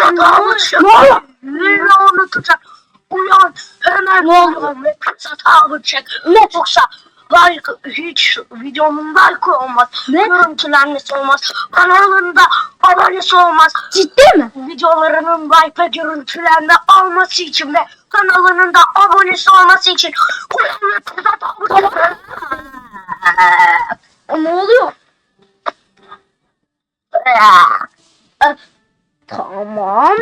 Ne oluyor? Yine unutacak. Uyan hemen Ne oldu? uyan ve fırsatı alacak. Ne? Yoksa like hiç videomun like olmaz. Ne? Görüntülenmesi olmaz. Kanalında abonesi olmaz. Ciddi mi? Videolarının like ve görüntülenme alması için ve kanalının da abonesi olması için uyan ve fırsatı alacak. O ne oluyor? Tamam.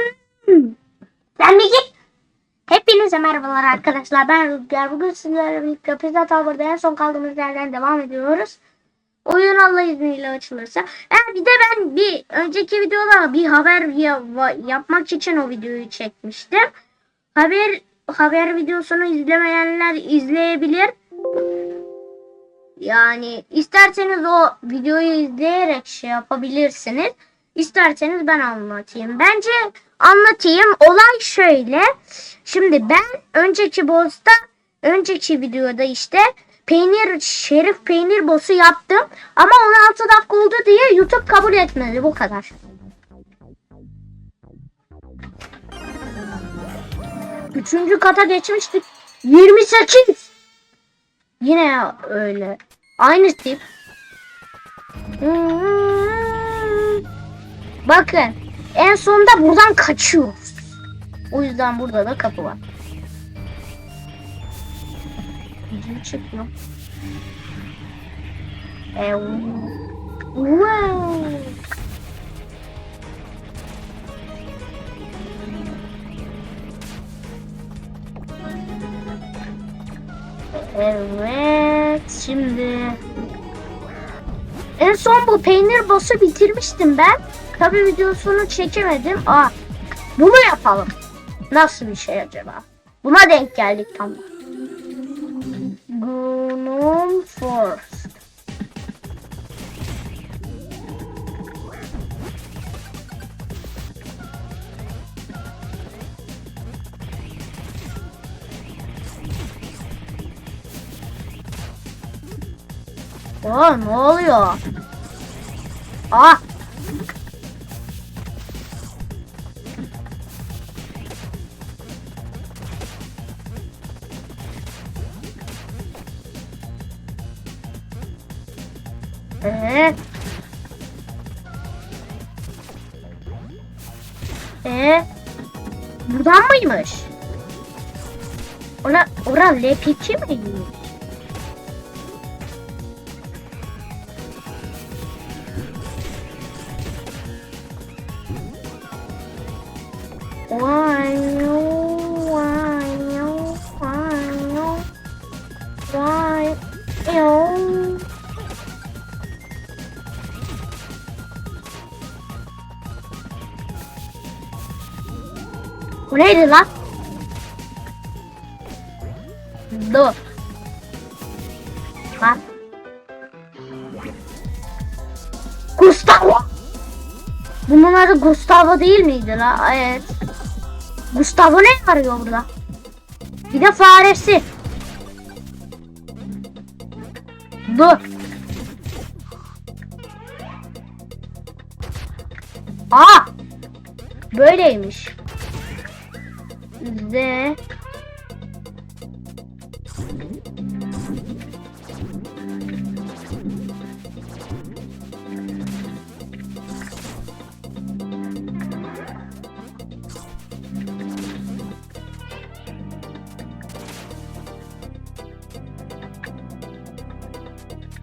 Sen bir git. Hepinize merhabalar arkadaşlar. Ben Rüzgar. Bugün sizlerle birlikte Pizza Tower'da en son kaldığımız yerden devam ediyoruz. Oyun Allah izniyle açılırsa. Ha, bir de ben bir önceki videoda bir haber yapmak için o videoyu çekmiştim. Haber haber videosunu izlemeyenler izleyebilir. Yani isterseniz o videoyu izleyerek şey yapabilirsiniz. İsterseniz ben anlatayım. Bence anlatayım. Olay şöyle. Şimdi ben önceki boss'ta önceki videoda işte peynir şerif peynir boss'u yaptım. Ama 16 dakika oldu diye YouTube kabul etmedi. Bu kadar. Üçüncü kata geçmiştik. 28. Yine öyle. Aynı tip. Hmm. Bakın. En sonunda buradan kaçıyoruz. O yüzden burada da kapı var. Video çıkıyor. Ev. Wow. Evet, şimdi en son bu peynir boss'u bitirmiştim ben. Tabi videosunu çekemedim. Aa, bunu yapalım. Nasıl bir şey acaba? Buna denk geldik tam. Gnome Forest. Aa ne oluyor? Aa. Ee? Ee? Buradan mıymış? Ona, ora L2 miymiş? Why Neydi lan? Dur. Lan. Gustavo. Bunun adı Gustavo değil miydi la? Evet. Gustavo ne arıyor burada? Bir de faresi. Dur. Aa! Böyleymiş. Z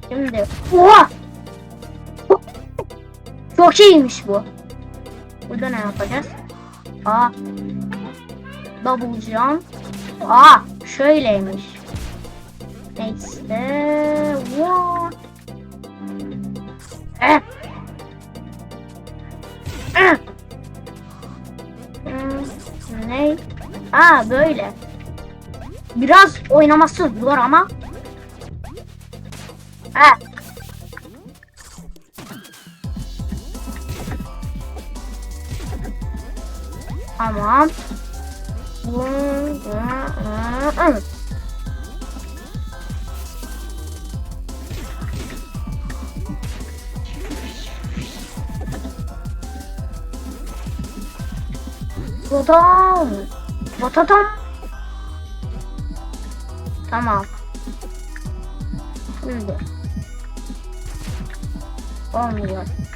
Şimdi Oha! Çok iyiymiş bu. Burada ne yapacağız? Aa. Double jump. Aa, şöyleymiş. Neyse. What? Eh. Eh. Hmm, Ne? Aa böyle. Biraz oynaması zor ama. Ha. Tamam. Vatatam. Vatatam. Tamam. Şimdi. Olmuyor. Ne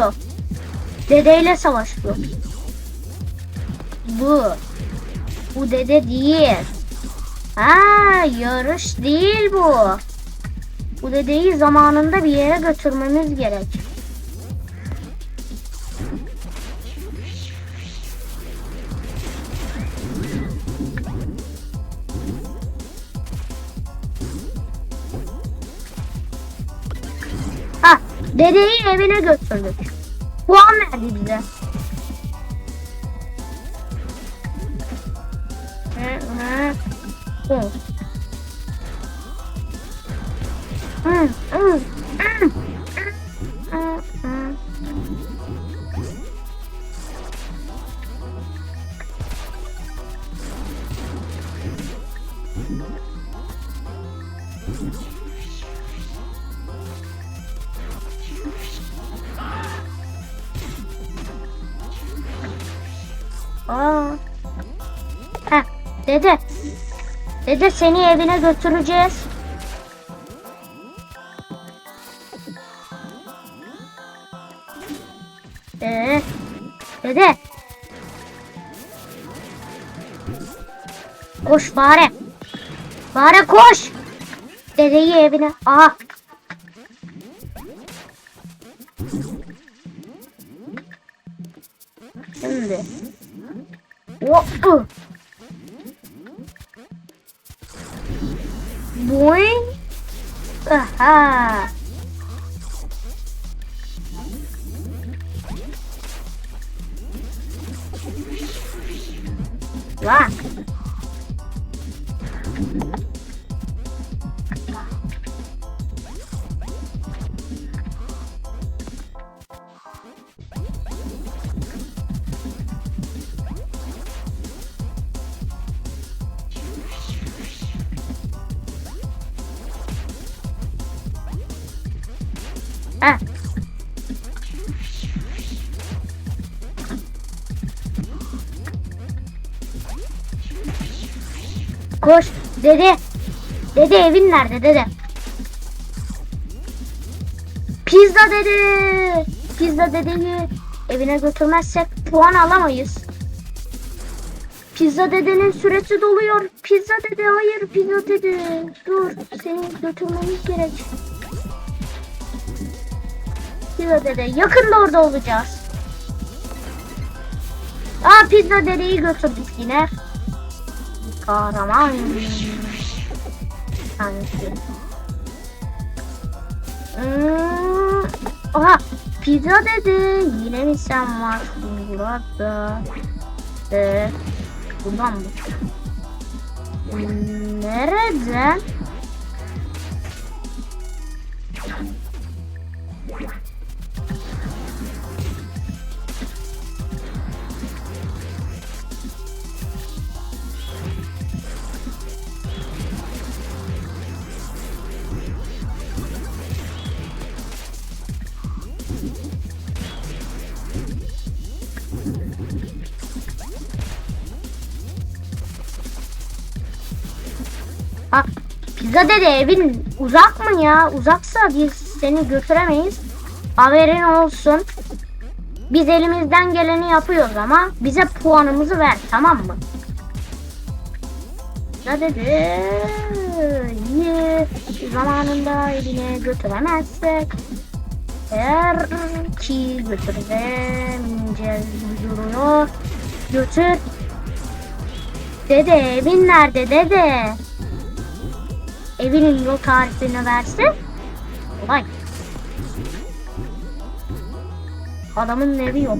oluyor? Dedeyle savaşıyor. Bu. Bu dede değil. Ha, yarış değil bu. Bu dedeyi zamanında bir yere götürmemiz gerek. Dedeyi evine götürdük. Puan verdi bize. Hı, hı, hı. Hı, Aa. Heh, dede. Dede seni evine götüreceğiz. Ee, dede. Koş bari. Bari koş. Dedeyi evine. Aha. Şimdi. Whoa. Boing. Aha. Rock. Ha. Koş dede. Dede evin nerede dede? Pizza dede. Pizza dedeyi evine götürmezsek puan alamayız. Pizza dedenin süresi doluyor. Pizza dede hayır pizza dede. Dur seni götürmemiz gerek. Pizza dede yakında orada olacağız. Aa pizza dedeyi götürdük yine. Kahraman. Tanesi. Hmm. Oha pizza dede yine mi sen varsın burada? Ee, buradan mı? Hmm, Nereden? Pizza dede evin uzak mı ya? Uzaksa biz seni götüremeyiz. Haberin olsun. Biz elimizden geleni yapıyoruz ama bize puanımızı ver tamam mı? Pizza dede iyi. Zamanında evine götüremezsek eğer ki götüremeyeceğiz duruyor. Götür. Dede evin nerede dede? evinin yol tarifini verse kolay. Adamın evi yok.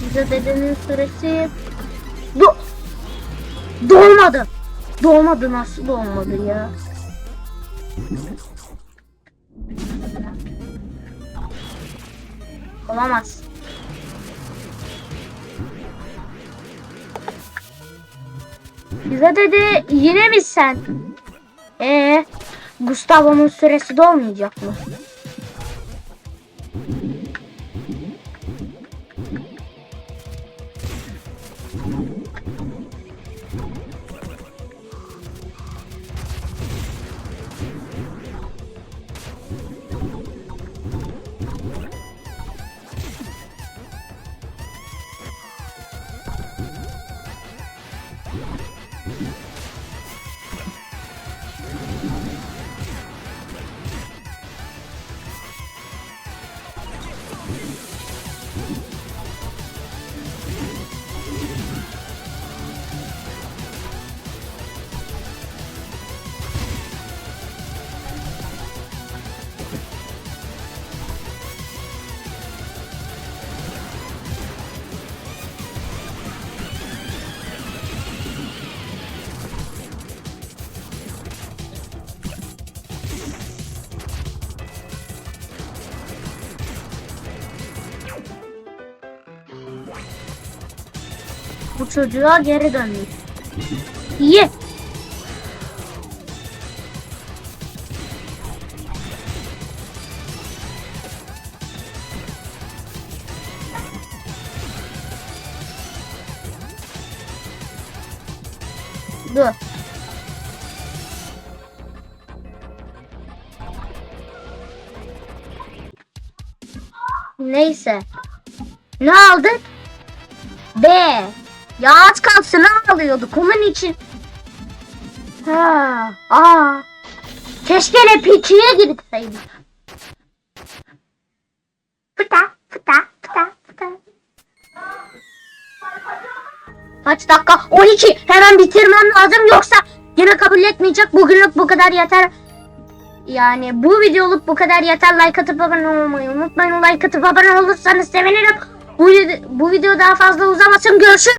Bize dedenin süresi Do Dolmadı. Dolmadı nasıl dolmadı ya? Olamaz. Bize dedi yine mi sen? Ee, Gustavo'nun süresi dolmayacak mı? Bu çocuğa geri dönmüş. İyi. Dur. Neyse. Ne aldın? B. Ya az kalsın ne alıyorduk onun için. Ha, aa. Keşke repikiye gitseydik. Fıta, fıta, fıta, fıta. Kaç dakika? 12. Hemen bitirmem lazım yoksa yine kabul etmeyecek. Bugünlük bu kadar yeter. Yani bu videoluk bu kadar yeter. Like atıp abone olmayı unutmayın. Like atıp abone olursanız sevinirim. Bu, bu video daha fazla uzamasın. Görüşürüz.